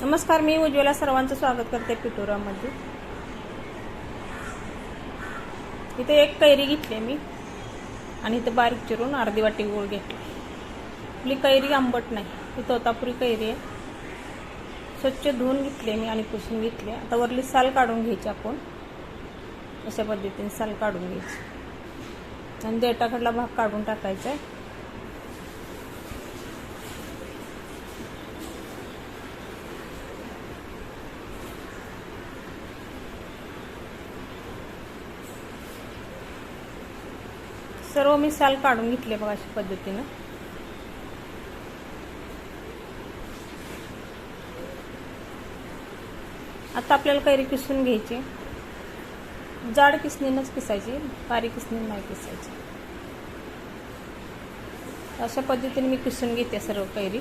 नमस्कार मी उज्ज्वला सर्वांचं स्वागत करते पिटोरामध्ये इथे एक कैरी घेतली मी आणि इथे बारीक चिरून अर्धी वाटी गोळ घेतली. आपली कैरी आंबट नाही ही तोतापुरी कैरी आहे. स्वच्छ धुवून घेतली मी आणि पुसून घेतली. आता वरली साल काढून घ्यायची आपण. अशा पद्धतीने साल काढून घ्यायची. आणि देटाकडला भाग काढून टाकायचा आहे. सर्व मी साल काढून घेतले बघा अशा पद्धतीनं. आता आपल्याला कैरी किसून घ्यायची. जाड किसणीनंच किसायची बारीक किसणी नाही किसायची. अशा पद्धतीने मी किसून घेते सर्व कैरी.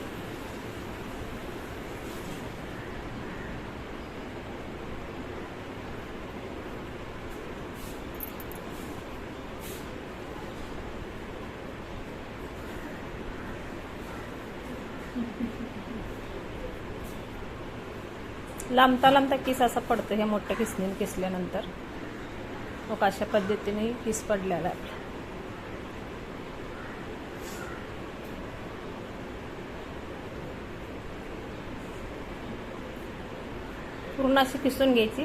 लांबता लांबता किस असा पडतो हे मोठ्या किसणीने किसल्यानंतर. मग अशा पद्धतीने किस पडलेला आहे. पूर्ण अशी किसून घ्यायची.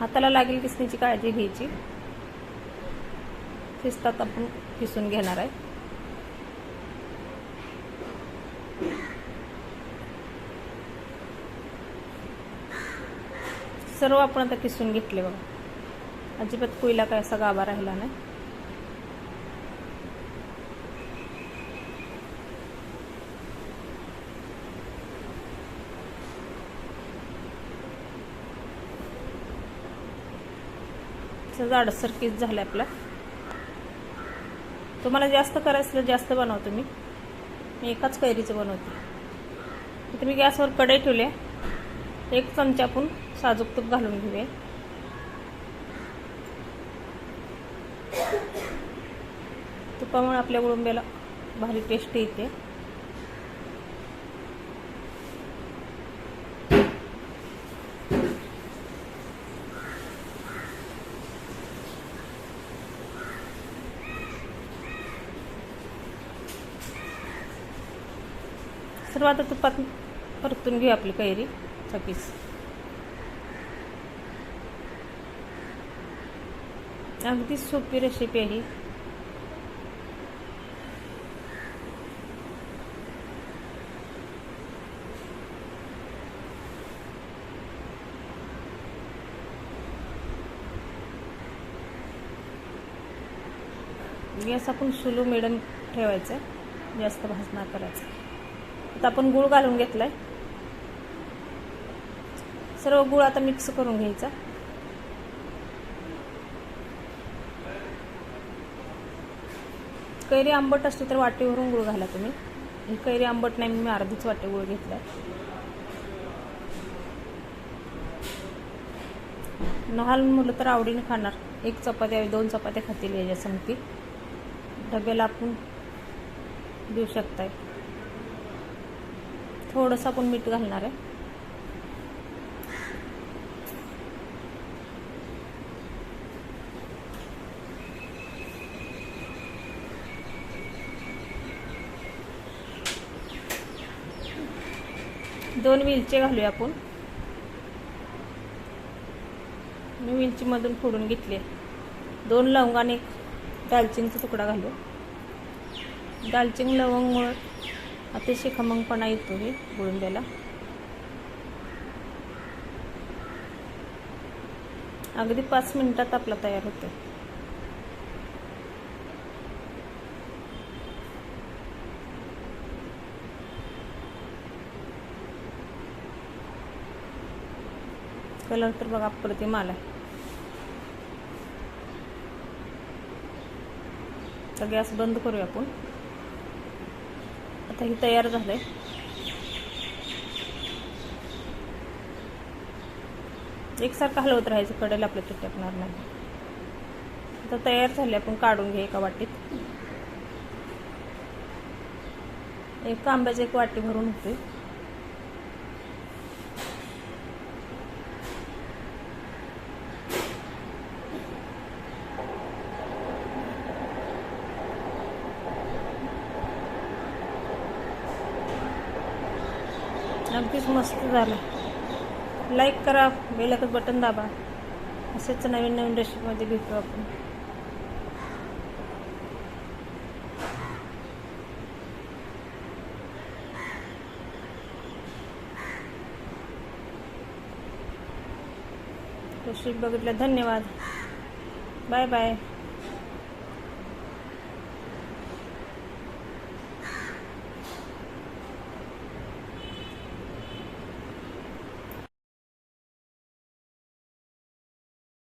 हाताला लागेल किसणीची काळजी घ्यायची. किसतात आपण किसून घेणार आहे. सर्व आपण आता किसून घेतले बघा. अजिबात कोयला काय असा गाभा राहिला नाही. जाडसरकीच झालं झाला आपला. तुम्हाला जास्त करायचं तर जास्त बनवतो मी. मी एकाच कैरीचं बनवते. इथे मी गॅसवर कढई ठेवले एक चमचा आपण साजूक तूप घालून घेऊया. तुपामुळे आपल्या गुळुंब्याला भारी टेस्ट येते. सर्व आता तुपात परतून घेऊ आपली कैरी चकीस अगदी सोपी रेसिपी आहे गॅस आपण सुलू मिडम ठेवायचं. जास्त भाजणार करायचं. आता आपण गुळ घालून घेतलाय. सर्व गुळ आता मिक्स करून घ्यायचा. कैरी आंबट असते तर वाटीवरून गुळ घाला तुम्ही. ही कैरी आंबट नाही मी अर्धीच वाटे गुळ घेतलाय. लहान मुलं तर आवडीने खाणार. एक चपात्या दोन चपात्या खातील याच्या संगती. डब्याला आपण देऊ शकताय. थोडंसं आपण मीठ घालणार आहे. दोन विलचे घालूया आपण. मी विलचीमधून फोडून घेतले. दोन लवंग आणि एक दालचिनीचा तुकडा घालू. दालचिनी लवंगमुळं अतिशय खमंगपणा येतो हे गुळंब्याला अगदी पाच मिनिटात आपला तयार होतो कलर तर बघा अप्रतिम आला तर गॅस बंद करूया आपण. आता ही तयार झालंय. एकसारखं हलवत राहायचं कडेला आपलं चिटकणार नाही. आता तयार झाले आपण काढून घे एका वाटीत. एक आंब्याची एक वाटी भरून होते अगदीच मस्त झालं. लाईक करा बेलकच बटन दाबा. असेच नवीन नवीन रेसिपीमध्ये भेटू आपण. रेसिपी बघितलं धन्यवाद. Bye bye